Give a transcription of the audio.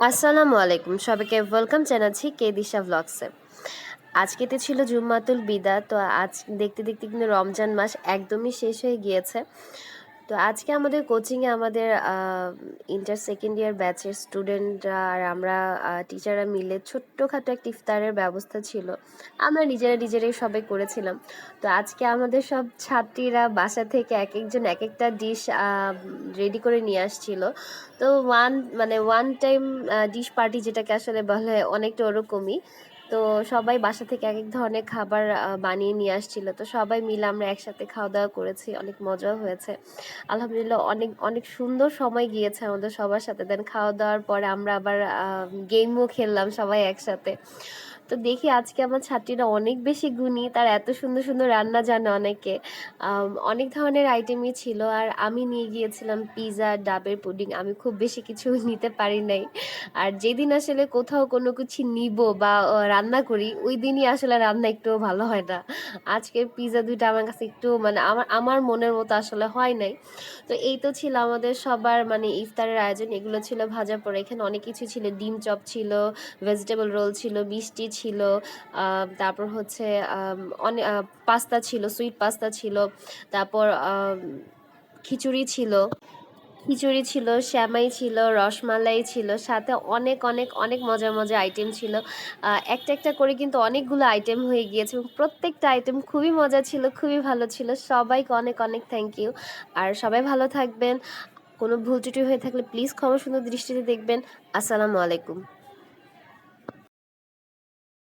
আসসালামু আলাইকুম। সবাইকে ওয়েলকাম জানাচ্ছি কে দিশা ব্লগসে আজকে তো ছিল জুম্মাতুল বিদা, তো আজ দেখতে দেখতে কিন্তু রমজান মাস একদমই শেষ হয়ে গিয়েছে। তো আজকে আমাদের কোচিংয়ে আমাদের ইন্টার সেকেন্ড ইয়ার ব্যাচের স্টুডেন্টরা আর আমরা টিচাররা মিলে ছোট্টখাটো একটা ইফতারের ব্যবস্থা ছিল। আমরা নিজেরা নিজেরাই সবাই করেছিলাম। তো আজকে আমাদের সব ছাত্রীরা বাসা থেকে এক একজন এক একটা ডিশ রেডি করে নিয়ে আসছিল। তো ওয়ান মানে ওয়ান টাইম ডিশ পার্টি যেটাকে আসলে বলে অনেকটা ওরকমই। তো সবাই বাসা থেকে এক এক ধরনের খাবার বানিয়ে নিয়ে আসছিল। তো সবাই মিলে আমরা একসাথে খাওয়া দাওয়া করেছি, অনেক মজাও হয়েছে। আলহামদুলিল্লাহ অনেক অনেক সুন্দর সময় গিয়েছে আমাদের সবার সাথে। দেন খাওয়া দাওয়ার পরে আমরা আবার গেমও খেললাম সবাই একসাথে। তো দেখি আজকে আমার ছাত্রীরা অনেক বেশি গুণী, তার এত সুন্দর সুন্দর রান্না জানে অনেকে। অনেক ধরনের আইটেমই ছিল আর আমি নিয়ে গিয়েছিলাম পিৎজা ডাবের পুডিং। আমি খুব বেশি কিছু নিতে পারি নাই। আর যেদিন আসলে কোথাও কোনো কিছু নিব বা রান্না করি, ওই দিনই আসলে রান্না একটু ভালো হয় না। আজকের পিৎজা দুইটা আমার কাছে একটু মানে আমার আমার মনের মতো আসলে হয় নাই। তো এই তো ছিল আমাদের সবার মানে ইফতারের আয়োজন। এগুলো ছিল ভাজা পড়ে। এখানে অনেক কিছু ছিল। ডিম চপ ছিল ভেজিটেবল রোল ছিল, মিষ্টি ছিল তারপর হচ্ছে অনেক পাস্তা ছিল সুইট পাস্তা ছিল, তারপর খিচুড়ি ছিল। খিচুড়ি ছিল, শ্যামাই ছিল, রসমালাই ছিল, সাথে অনেক অনেক অনেক মজার মজার আইটেম ছিল। একটা একটা করে কিন্তু অনেকগুলো আইটেম হয়ে গিয়েছে এবং প্রত্যেকটা আইটেম খুবই মজা ছিল, খুবই ভালো ছিল। সবাইকে অনেক অনেক থ্যাংক ইউ আর সবাই ভালো থাকবেন। কোনো ভুল ত্রুটি হয়ে থাকলে প্লিজ ক্ষমা সুন্দর দৃষ্টিতে দেখবেন। আসসালামু আলাইকুম।